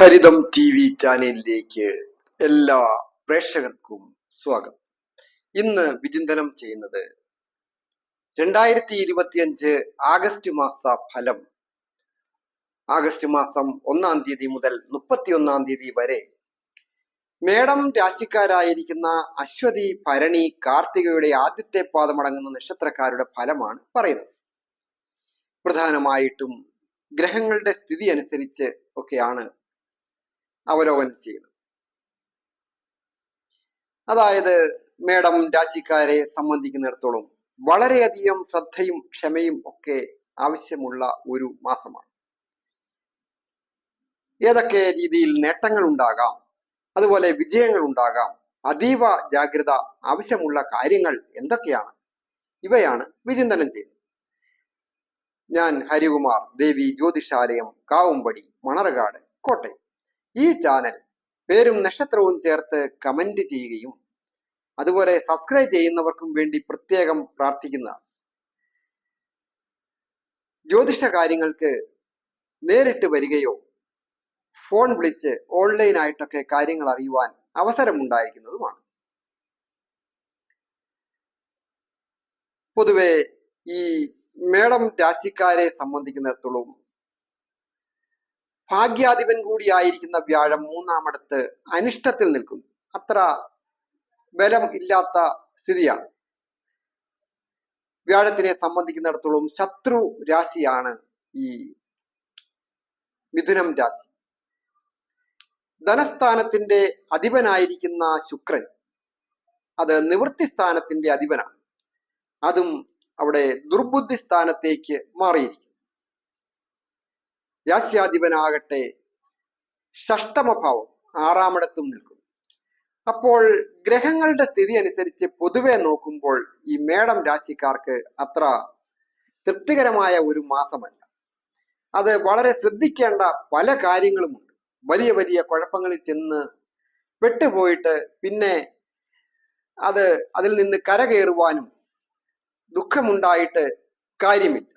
ഹരിതം T V ചാനലിലേക്ക് എല്ലാ പ്രേക്ഷകർക്കും സ്വാഗതം. ഇന്ന് വിചിന്തനം ചെയ്യുന്നത് രണ്ടായിരത്തി ഇരുപത്തിയഞ്ച് ആഗസ്റ്റ് മാസ ഫലം. ആഗസ്റ്റ് മാസം ഒന്നാം തീയതി മുതൽ മുപ്പത്തിയൊന്നാം തീയതി വരെ മേടം രാശിക്കാരായിരിക്കുന്ന അശ്വതി ഭരണി കാർത്തികയുടെ ആദ്യത്തെ പാദമടങ്ങുന്ന നക്ഷത്രക്കാരുടെ ഫലമാണ് പറയുന്നത്. പ്രധാനമായിട്ടും ഗ്രഹങ്ങളുടെ സ്ഥിതി അനുസരിച്ച് ഒക്കെയാണ് അവലോകനം ചെയ്യുന്നത്. അതായത് മേഡം രാശിക്കാരെ സംബന്ധിക്കുന്നിടത്തോളം വളരെയധികം ശ്രദ്ധയും ക്ഷമയും ഒക്കെ ആവശ്യമുള്ള ഒരു മാസമാണ്. ഏതൊക്കെ രീതിയിൽ നേട്ടങ്ങൾ ഉണ്ടാകാം അതുപോലെ വിജയങ്ങൾ ഉണ്ടാകാം അതീവ ജാഗ്രത ആവശ്യമുള്ള കാര്യങ്ങൾ എന്തൊക്കെയാണ് ഇവയാണ് വിചിന്തനം ചെയ്യുന്നത്. ഞാൻ ഹരികുമാർ ദേവി ജ്യോതിഷാലയം കാവുംപടി മണർകാട് കോട്ടയം. ഈ ചാനൽ പേരും നക്ഷത്രവും ചേർത്ത് കമന്റ് ചെയ്യുകയും അതുപോലെ സബ്സ്ക്രൈബ് ചെയ്യുന്നവർക്കും വേണ്ടി പ്രത്യേകം പ്രാർത്ഥിക്കുന്നതാണ്. ജ്യോതിഷ കാര്യങ്ങൾക്ക് നേരിട്ട് വരികയോ ഫോൺ വിളിച്ച് ഓൺലൈനായിട്ടൊക്കെ കാര്യങ്ങൾ അറിയുവാൻ അവസരമുണ്ടായിരിക്കുന്നതുമാണ്. പൊതുവെ ഈ മേടം രാശിക്കാരെ സംബന്ധിക്കുന്നിടത്തോളം ഭാഗ്യാധിപൻ കൂടിയായിരിക്കുന്ന വ്യാഴം മൂന്നാമടത്ത് അനിഷ്ടത്തിൽ നിൽക്കുന്നു. അത്ര ബലം ഇല്ലാത്ത സ്ഥിതിയാണ്. വ്യാഴത്തിനെ സംബന്ധിക്കുന്നിടത്തോളം ശത്രു രാശിയാണ് ഈ മിഥുനം രാശി. ധനസ്ഥാനത്തിന്റെ അധിപനായിരിക്കുന്ന ശുക്രൻ അത് നിവൃത്തി സ്ഥാനത്തിന്റെ അധിപനാണ്. അതും അവിടെ ദുർബുദ്ധി സ്ഥാനത്തേക്ക് മാറിയിരിക്കും രാശ്യാധിപനാകട്ടെ ഷഷ്ടമഭാവം ആറാമിടത്തും നിൽക്കും അപ്പോൾ ഗ്രഹങ്ങളുടെ സ്ഥിതി അനുസരിച്ച് പൊതുവെ നോക്കുമ്പോൾ ഈ മേടം രാശിക്കാർക്ക് അത്ര തൃപ്തികരമായ ഒരു മാസമല്ല. അത് വളരെ ശ്രദ്ധിക്കേണ്ട പല കാര്യങ്ങളുമുണ്ട്. വലിയ വലിയ കുഴപ്പങ്ങളിൽ ചെന്ന് പെട്ടുപോയിട്ട് പിന്നെ അത് അതിൽ നിന്ന് കരകയറുവാനും ദുഃഖമുണ്ടായിട്ട് കാര്യമില്ല.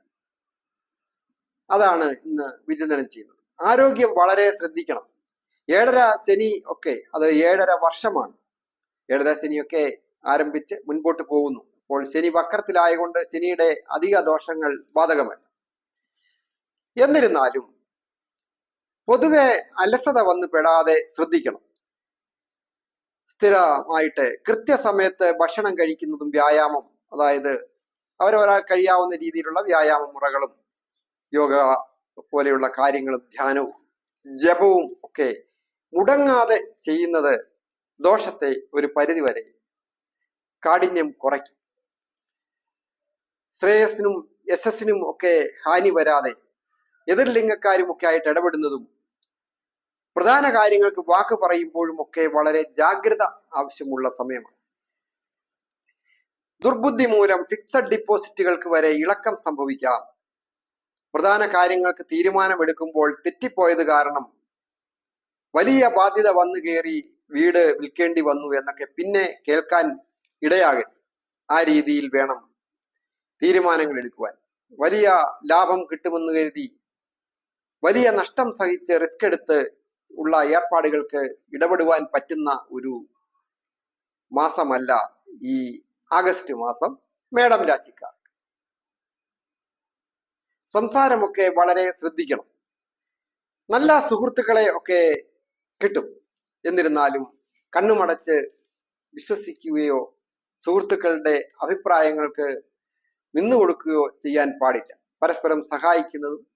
അതാണ് ഇന്ന് വിചിന്തനം ചെയ്യുന്നത്. ആരോഗ്യം വളരെ ശ്രദ്ധിക്കണം. ഏഴര ശനി ഒക്കെ അത് ഏഴര വർഷമാണ്. ഏഴര ശനിയൊക്കെ ആരംഭിച്ച് മുൻപോട്ട് പോകുന്നു. അപ്പോൾ ശനി വക്രത്തിലായതുകൊണ്ട് ശനിയുടെ അധിക ദോഷങ്ങൾ ബാധകമല്ല. എന്നിരുന്നാലും പൊതുവെ അലസത വന്ന് പെടാതെ ശ്രദ്ധിക്കണം. സ്ഥിരമായിട്ട് കൃത്യസമയത്ത് ഭക്ഷണം കഴിക്കുന്നതും വ്യായാമം അതായത് അവരവരാൾ കഴിയാവുന്ന രീതിയിലുള്ള വ്യായാമ മുറകളും യോഗ പോലെയുള്ള കാര്യങ്ങളും ധ്യാനവും ജപവും ഒക്കെ മുടങ്ങാതെ ചെയ്യുന്നത് ദോഷത്തെ ഒരു പരിധിവരെ കാഠിന്യം കുറയ്ക്കും. ശ്രേയസിനും യശസ്സിനും ഒക്കെ ഹാനി വരാതെ എതിർലിംഗക്കാരും ഒക്കെ ആയിട്ട് ഇടപെടുന്നതും പ്രധാന കാര്യങ്ങൾക്ക് വാക്ക് പറയുമ്പോഴും ഒക്കെ വളരെ ജാഗ്രത ആവശ്യമുള്ള സമയമാണ്. ദുർബുദ്ധി മൂലം ഫിക്സഡ് ഡിപ്പോസിറ്റുകൾക്ക് വരെ ഇളക്കം സംഭവിക്കാം. പ്രധാന കാര്യങ്ങൾക്ക് തീരുമാനമെടുക്കുമ്പോൾ തെറ്റിപ്പോയത് കാരണം വലിയ ബാധ്യത വന്നു കയറി വീട് വിൽക്കേണ്ടി വന്നു എന്നൊക്കെ പിന്നെ കേൾക്കാൻ ഇടയാകരുത് ആ രീതിയിൽ വേണം തീരുമാനങ്ങൾ എടുക്കുവാൻ. വലിയ ലാഭം കിട്ടുമെന്ന് കരുതി വലിയ നഷ്ടം സഹിച്ച് റിസ്ക് എടുത്ത് ഉള്ള ഏർപ്പാടുകൾക്ക് ഇടപെടുവാൻ പറ്റുന്ന ഒരു മാസമല്ല ഈ ആഗസ്റ്റ് മാസം മേടം രാശിക്കാർ. സംസാരമൊക്കെ വളരെ ശ്രദ്ധിക്കണം. നല്ല സുഹൃത്തുക്കളെ ഒക്കെ കിട്ടും. എന്നിരുന്നാലും കണ്ണുമടച്ച് വിശ്വസിക്കുകയോ സുഹൃത്തുക്കളുടെ അഭിപ്രായങ്ങൾക്ക് നിന്നു കൊടുക്കുകയോ ചെയ്യാൻ പാടില്ല. പരസ്പരം സഹായിക്കുന്നതും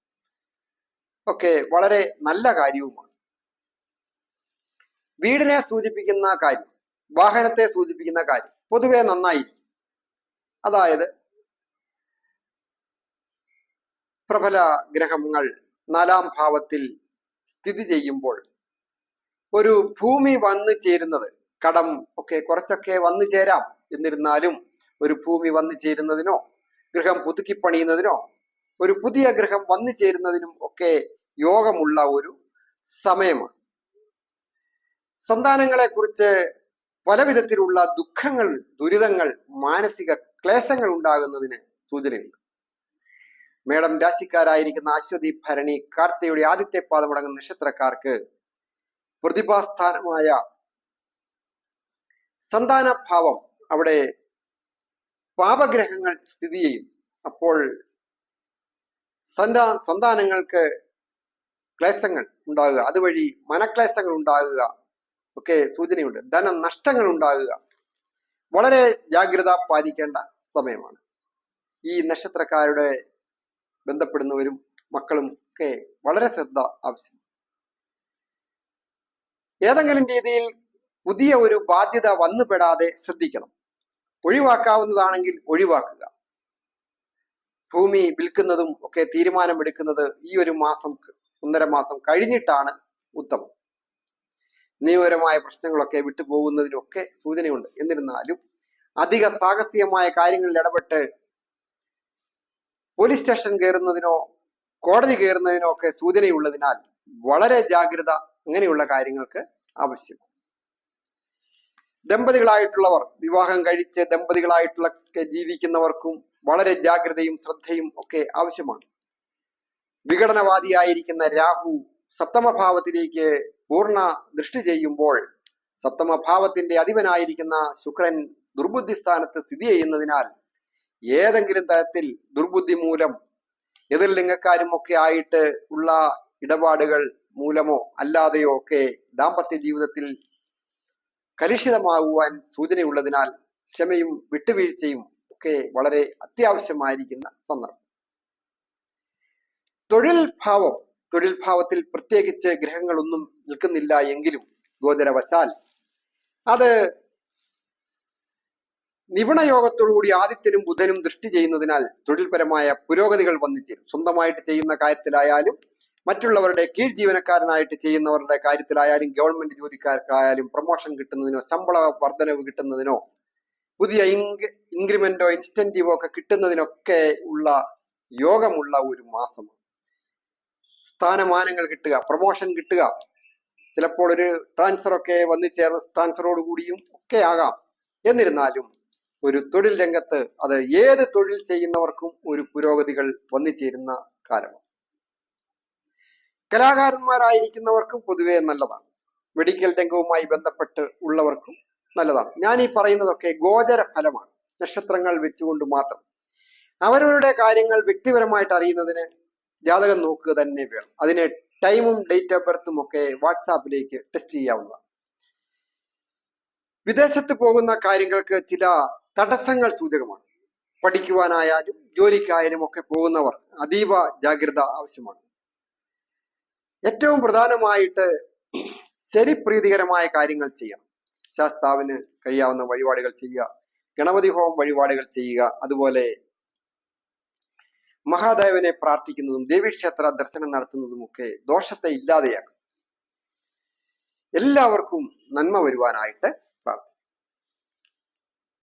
ഒക്കെ വളരെ നല്ല കാര്യവുമാണ്. വീടിനെ സൂചിപ്പിക്കുന്ന കാര്യം വാഹനത്തെ സൂചിപ്പിക്കുന്ന കാര്യം പൊതുവെ നന്നായിരിക്കും. അതായത് പ്രബല ഗ്രഹങ്ങൾ നാലാം ഭാവത്തിൽ സ്ഥിതി ചെയ്യുമ്പോൾ ഒരു ഭൂമി വന്നു ചേരുന്നത് കടം ഒക്കെ കുറച്ചൊക്കെ വന്നു ചേരാം എന്നിരുന്നാലും ഒരു ഭൂമി വന്നു ചേരുന്നതിനോ ഗ്രഹം പുതുക്കി പണിയുന്നതിനോ ഒരു പുതിയ ഗ്രഹം വന്നു ചേരുന്നതിനും ഒക്കെ യോഗമുള്ള ഒരു സമയമാണ്. സന്താനങ്ങളെ കുറിച്ച് പല വിധത്തിലുള്ള ദുഃഖങ്ങൾ ദുരിതങ്ങൾ മാനസിക ക്ലേശങ്ങൾ ഉണ്ടാകുന്നതിന് സൂചനയുണ്ട്. മേഡം രാശിക്കാരായിരിക്കുന്ന അശ്വതി ഭരണി കാർത്തിയുടെ ആദ്യത്തെ പാദമടങ്ങുന്ന നക്ഷത്രക്കാർക്ക് പ്രതിഭാസ്ഥാനമായ സന്താനഭാവം. അവിടെ പാപഗ്രഹങ്ങൾ സ്ഥിതി ചെയ്യും. അപ്പോൾ സന്താ സന്താനങ്ങൾക്ക് ക്ലേശങ്ങൾ ഉണ്ടാകുക. അതുവഴി മനക്ലേശങ്ങൾ ഉണ്ടാകുക. ഒക്കെ സൂചനയുണ്ട്. ധന നഷ്ടങ്ങൾ ഉണ്ടാകുക. വളരെ ജാഗ്രത പാലിക്കേണ്ട സമയമാണ്. ഈ നക്ഷത്രക്കാരുടെ ബന്ധപ്പെടുന്നവരും മക്കളും ഒക്കെ വളരെ ശ്രദ്ധ ആവശ്യം ഏതെങ്കിലും രീതിയിൽ പുതിയ ഒരു ബാധ്യത വന്നുപെടാതെ ശ്രദ്ധിക്കണം. ഒഴിവാക്കാവുന്നതാണെങ്കിൽ ഒഴിവാക്കുക. ഭൂമി വിൽക്കുന്നതും ഒക്കെ തീരുമാനമെടുക്കുന്നത് ഈ ഒരു മാസം ഒന്നര മാസം കഴിഞ്ഞിട്ടാണ് ഉത്തമം. നിയമപരമായ പ്രശ്നങ്ങളൊക്കെ വിട്ടുപോകുന്നതിനൊക്കെ സൂചനയുണ്ട്. എന്നിരുന്നാലും അധിക സാഹസികമായ കാര്യങ്ങളിൽ ഇടപെട്ട് പോലീസ് സ്റ്റേഷൻ കയറുന്നതിനോ കോടതി കയറുന്നതിനോ ഒക്കെ സൂചനയുള്ളതിനാൽ വളരെ ജാഗ്രത അങ്ങനെയുള്ള കാര്യങ്ങൾക്ക് ആവശ്യം. ദമ്പതികളായിട്ടുള്ളവർ വിവാഹം കഴിച്ച് ദമ്പതികളായിട്ടുള്ള ഒക്കെ ജീവിക്കുന്നവർക്കും വളരെ ജാഗ്രതയും ശ്രദ്ധയും ഒക്കെ ആവശ്യമാണ്. വിഘടനവാദിയായിരിക്കുന്ന രാഹു സപ്തമഭാവത്തിലേക്ക് പൂർണ ദൃഷ്ടി ചെയ്യുമ്പോൾ സപ്തമഭാവത്തിന്റെ അധിപനായിരിക്കുന്ന ശുക്രൻ ദുർബുദ്ധി സ്ഥാനത്ത് സ്ഥിതി ചെയ്യുന്നതിനാൽ ഏതെങ്കിലും തരത്തിൽ ദുർബുദ്ധി മൂലം എതിർ ലിംഗക്കാരുമൊക്കെ ആയിട്ട് ഉള്ള ഇടപാടുകൾ മൂലമോ അല്ലാതെയോ ഒക്കെ ദാമ്പത്യ ജീവിതത്തിൽ കലുഷിതമാകുവാൻ സൂചനയുള്ളതിനാൽ ക്ഷമയും വിട്ടുവീഴ്ചയും ഒക്കെ വളരെ അത്യാവശ്യമായിരിക്കുന്ന സന്ദർഭം. തൊഴിൽ ഭാവം തൊഴിൽ ഭാവത്തിൽ പ്രത്യേകിച്ച് ഗ്രഹങ്ങളൊന്നും നിൽക്കുന്നില്ല എങ്കിലും ഗോചരവശാൽ അത് നിപുണയോഗത്തോടുകൂടി ആദിത്യനും ബുധനും ദൃഷ്ടി ചെയ്യുന്നതിനാൽ തൊഴിൽപരമായ പുരോഗതികൾ വന്നിച്ചേരും. സ്വന്തമായിട്ട് ചെയ്യുന്ന കാര്യത്തിലായാലും മറ്റുള്ളവരുടെ കീഴ് ജീവനക്കാരനായിട്ട് ചെയ്യുന്നവരുടെ കാര്യത്തിലായാലും ഗവൺമെന്റ് ജോലിക്കാർക്കായാലും പ്രൊമോഷൻ കിട്ടുന്നതിനോ ശമ്പള വർധനവ് കിട്ടുന്നതിനോ പുതിയ ഇൻക ഇൻക്രിമെന്റോ ഇൻസ്റ്റന്റീവോ ഒക്കെ കിട്ടുന്നതിനൊക്കെ ഉള്ള യോഗമുള്ള ഒരു മാസമാണ്. സ്ഥാനമാനങ്ങൾ കിട്ടുക പ്രൊമോഷൻ കിട്ടുക. ചിലപ്പോൾ ഒരു ട്രാൻസ്ഫർ ഒക്കെ വന്നു ചേർന്ന ട്രാൻസ്ഫറോട് കൂടിയും ഒക്കെ ആകാം. എന്നിരുന്നാലും ഒരു തൊഴിൽ രംഗത്ത് അത് ഏത് തൊഴിൽ ചെയ്യുന്നവർക്കും ഒരു പുരോഗതികൾ വന്നു ചേരുന്ന കാലമാണ്. കലാകാരന്മാരായിരിക്കുന്നവർക്കും പൊതുവെ നല്ലതാണ്. മെഡിക്കൽ രംഗവുമായി ബന്ധപ്പെട്ട് ഉള്ളവർക്കും നല്ലതാണ്. ഞാൻ ഈ പറയുന്നതൊക്കെ ഗോചര ഫലമാണ്. നക്ഷത്രങ്ങൾ വെച്ചുകൊണ്ട് മാത്രം. അവരവരുടെ കാര്യങ്ങൾ വ്യക്തിപരമായിട്ട് അറിയുന്നതിന് ജാതകം നോക്കുക തന്നെ വേണം. അതിന് ടൈമും ഡേറ്റ് ഓഫ് ബർത്തും ഒക്കെ വാട്സാപ്പിലേക്ക് ടെസ്റ്റ് ചെയ്യാവുന്നതാണ്. വിദേശത്ത് പോകുന്ന കാര്യങ്ങൾക്ക് ചില തടസ്സങ്ങൾ സൂചകമാണ്. പഠിക്കുവാനായാലും ജോലിക്കായാലും ഒക്കെ പോകുന്നവർ അതീവ ജാഗ്രത ആവശ്യമാണ്. ഏറ്റവും പ്രധാനമായിട്ട് ശരിപ്രീതികരമായ കാര്യങ്ങൾ ചെയ്യണം. ശാസ്താവിന് കഴിയാവുന്ന വഴിപാടുകൾ ചെയ്യുക ഗണപതി ഹോം വഴിപാടുകൾ ചെയ്യുക അതുപോലെ മഹാദേവനെ പ്രാർത്ഥിക്കുന്നതും ദേവീക്ഷേത്ര ദർശനം നടത്തുന്നതും ഒക്കെ ദോഷത്തെ ഇല്ലാതെയാക്കും. എല്ലാവർക്കും നന്മ വരുവാനായിട്ട്